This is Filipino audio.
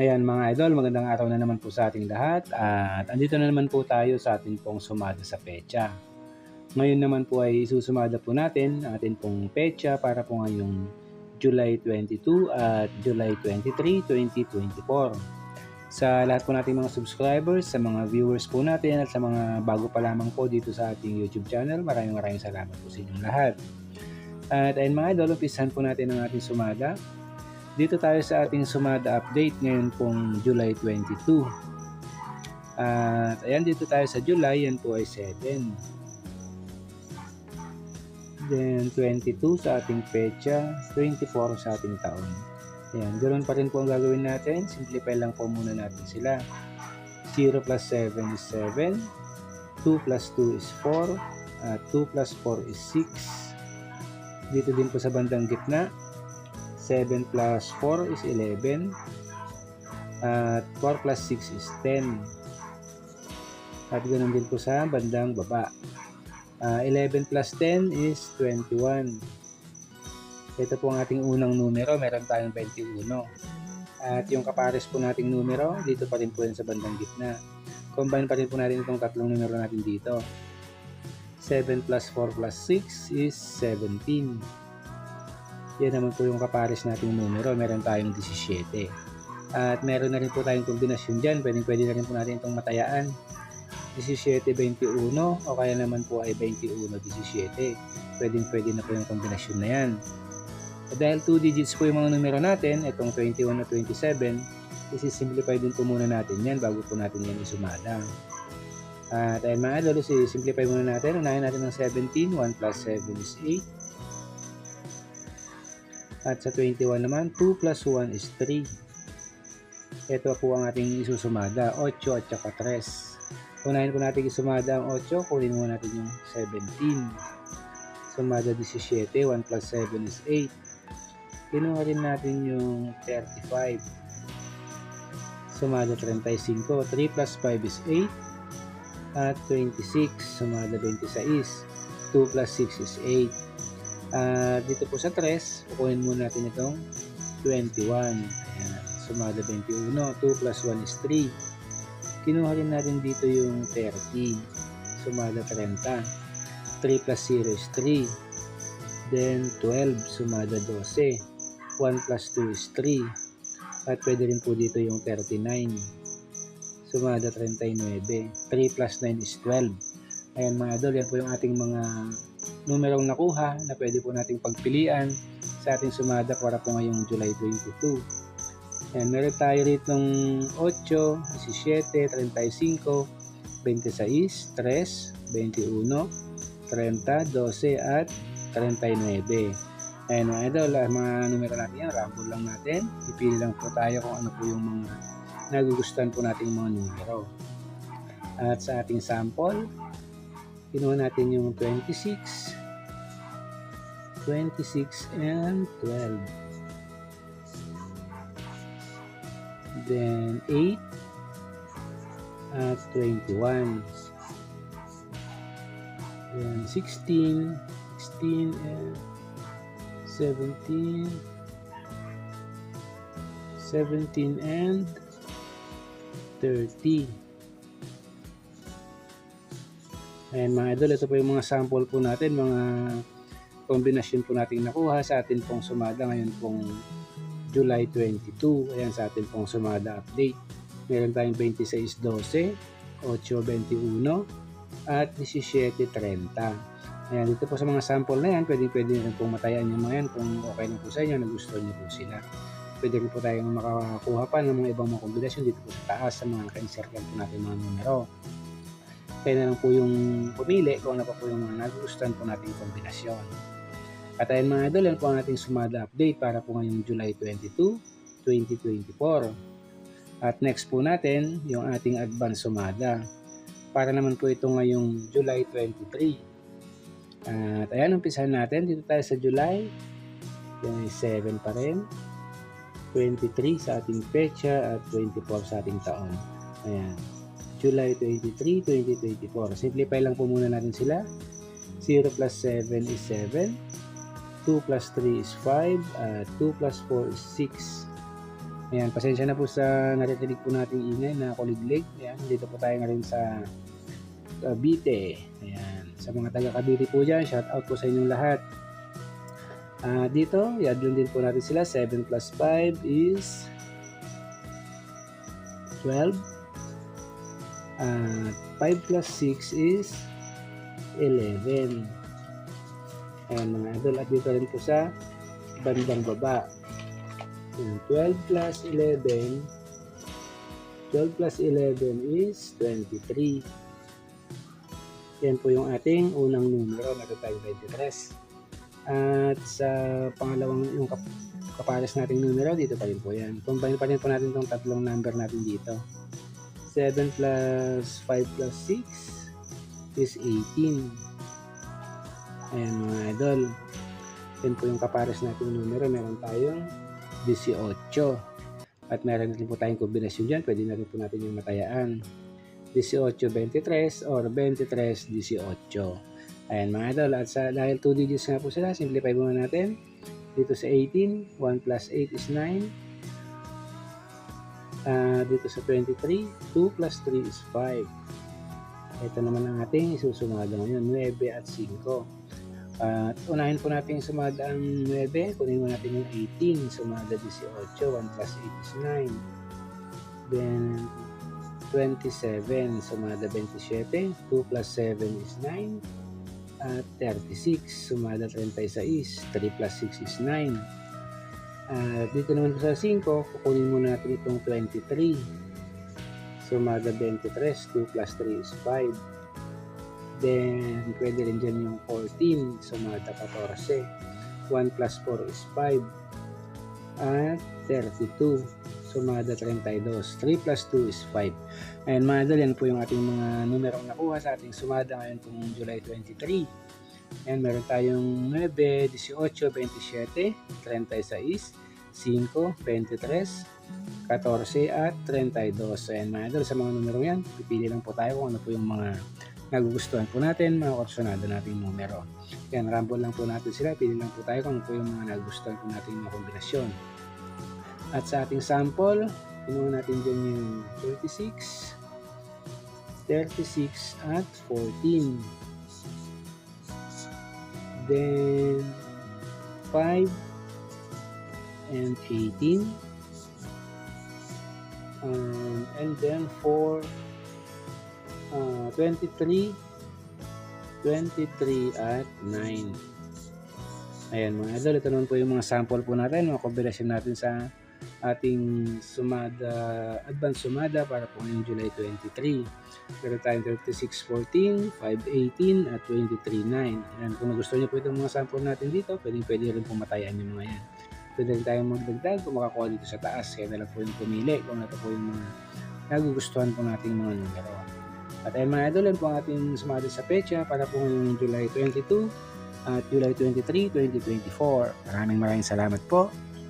Ayan mga idol, magandang araw na naman po sa ating lahat at andito na naman po tayo sa ating pong sumada sa pecha. Ngayon naman po ay isusumada po natin ang ating pong pecha para po ngayong July 22 at July 23, 2024. Sa lahat po nating mga subscribers, sa mga viewers po natin at sa mga bago pa lamang po dito sa ating YouTube channel, maraming maraming salamat po sa inyong lahat. At ayun mga idol, umpisahan po natin ang ating sumada. Dito tayo sa ating sumada update ngayon pong July 22. At ayan dito tayo sa July, yan po ay 7. Then 22 sa ating pecha, 24 sa ating taon. Ayan, ganoon pa rin po ang gagawin natin. Simplify lang po muna natin sila. 0 plus 7 is 7. 2 plus 2 is 4. At 2 plus 4 is 6. Dito din po sa bandang gitna, 7 plus 4 is 11. At 4 plus 6 is 10. At ganoon din po sa bandang baba. Uh, 11 plus 10 is 21. Ito po ang ating unang numero. Meron tayong 21. At yung kapares po nating numero, dito pa rin po yan sa bandang gitna. Combine pa rin po natin itong tatlong numero natin dito. 7 plus 4 plus 6 is 17. Yan naman po yung kapares nating numero. Meron tayong 17. At meron na rin po tayong kombinasyon dyan. Pwede, pwede na rin po natin itong matayaan. 17-21 o kaya naman po ay 21-17. Pwede, pwede na po yung kombinasyon na yan. At dahil 2 digits po yung mga numero natin, itong 21 at 27, isi-simplify din po muna natin yan bago po natin yan isumada. At ayun mga idol, simplify muna natin. Unahin natin ng 17, 1 plus 7 is 8. At sa 21 naman, 2 plus 1 is 3. Ito po ang ating isusumada, 8 at saka 3. Unahin po natin isumada ang 8, kunin muna natin yung 17. Sumada 17, 1 plus 7 is 8. Kinuha rin natin yung 35. Sumada 35, 3 plus 5 is 8. At 26, sumada 26. 2 plus 6 is 8. Uh, dito po sa 3, kukunin muna natin itong 21. Ayan, sumada 21. 2 plus 1 is 3. Kinuha rin natin dito yung 30. Sumada 30. 3 plus 0 is 3. Then 12, sumada 12. 1 plus 2 is 3. At pwede rin po dito yung 39. Sumada 39. 3 plus 9 is 12. Ayan mga idol, yan po yung ating mga numerong nakuha na pwede po nating pagpilian sa ating sumada para po ngayong July 22. Ayan, meron tayo rito ng 8, 17, 35, 26, 3, 21, 30, 12 at 39. Ayan mga idol, mga numero natin yan, rumble lang natin. Ipili lang po tayo kung ano po yung mga nagugustuhan po natin mga numero. At sa ating sample, kinuha natin yung 26 26 and 12 then 8 at 21 then 16 16 and 17 17 and 30 Ayan mga idol, ito po yung mga sample po natin, mga kombinasyon po natin nakuha sa atin pong sumada ngayon pong July 22. Ayan sa atin pong sumada update. Meron tayong 26.12, 8.21, at 17.30. Ayan, dito po sa mga sample na yan, pwede pwede rin pong matayan yung mga yan kung okay lang po sa inyo, nagustuhan niyo po sila. Pwede rin po tayong makakuha pa ng mga ibang mga kombinasyon dito po sa taas sa mga naka-insert po natin mga numero. Kaya na lang po yung pumili kung ano pa po yung mga nagustuhan po nating kombinasyon. At ayun mga idol, yan po ang ating sumada update para po ngayong July 22, 2024. At next po natin, yung ating advance sumada. Para naman po ito ngayong July 23. At ayan, umpisahan natin. Dito tayo sa July. Yung 7 pa rin. 23 sa ating pecha at 24 sa ating taon. Ayan. July 23, 2024. Simplify lang po muna natin sila. 0 plus 7 is 7. 2 plus 3 is 5. Uh, 2 plus 4 is 6. Ayan, pasensya na po sa naririnig po nating ingay na kuliglig. Ayan, dito po tayo ngayon sa Cavite. Ayan, sa mga taga Cavite po dyan, shout out po sa inyong lahat. Ah, dito, i-add din po natin sila. 7 plus 5 is 12. At 5 plus 6 is 11. Ayan mga idol. At dito rin po sa bandang baba. Ayan, 12 plus 11. 12 plus 11 is 23. Yan po yung ating unang numero. Meron tayong 23. At sa pangalawang yung kap kapares nating numero, dito pa rin po yan. Combine pa rin po natin itong tatlong number natin dito. 7 plus 5 plus 6 is 18. Ayan mga idol. Yan po yung kapares nating numero. Meron tayong 18. At meron din po tayong kombinasyon dyan. Pwede na rin po natin yung matayaan. 18-23 or 23-18. Ayan mga idol, at sa, dahil 2 digits nga po sila, simplify muna natin. Dito sa 18, 1 plus 8 is 9. Uh, dito sa 23, 2 plus 3 is 5. Ito naman ang ating isusumada ngayon, 9 at 5. At uh, unahin po natin sumada ang 9, kunin mo natin yung 18, sumada 18, 1 plus 8 is 9. Then 27, sumada 27, 2 plus 7 is 9 at 36 sumada 36 3 plus 6 is 9 at dito naman sa 5 kukunin muna natin itong 23 sumada 23 2 plus 3 is 5 then pwede rin dyan yung 14 sumada 14 1 plus 4 is 5 at 32 sumada 32 3 plus 2 is 5 and mga yan po yung ating mga numerong nakuha sa ating sumada ngayon pong July 23 and meron tayong 9, 18, 27 36 5, 23 14 at 32 so yan mga idol sa mga numerong yan pipili lang po tayo kung ano po yung mga nagugustuhan po natin, mga kursonado natin numero. Yan, rumble lang po natin sila. Pili lang po tayo kung ano po yung mga nagugustuhan po natin mga kombinasyon. At sa ating sample, kinuha natin dyan yung 36, 36 at 14. Then 5 and 18. Um, and then 4, uh, 23, 23 at 9. Ayan mga idol, ito naman po yung mga sample po natin, mga kombinasyon natin sa ating sumada, advance sumada para po ngayong July 23. Meron tayong 3614, 518 at 239. Ayan, kung gusto niyo po itong mga sample natin dito, pwede, pwede rin po matayan yung mga yan. Pwede rin tayong magdagdag kung makakuha dito sa taas. Kaya na lang po yung pumili kung ano po yung mga nagugustuhan po nating mga numero. At ayun mga idol, yan po ang ating sumada sa pecha para po ngayong July 22 at July 23, 2024. Maraming maraming salamat po.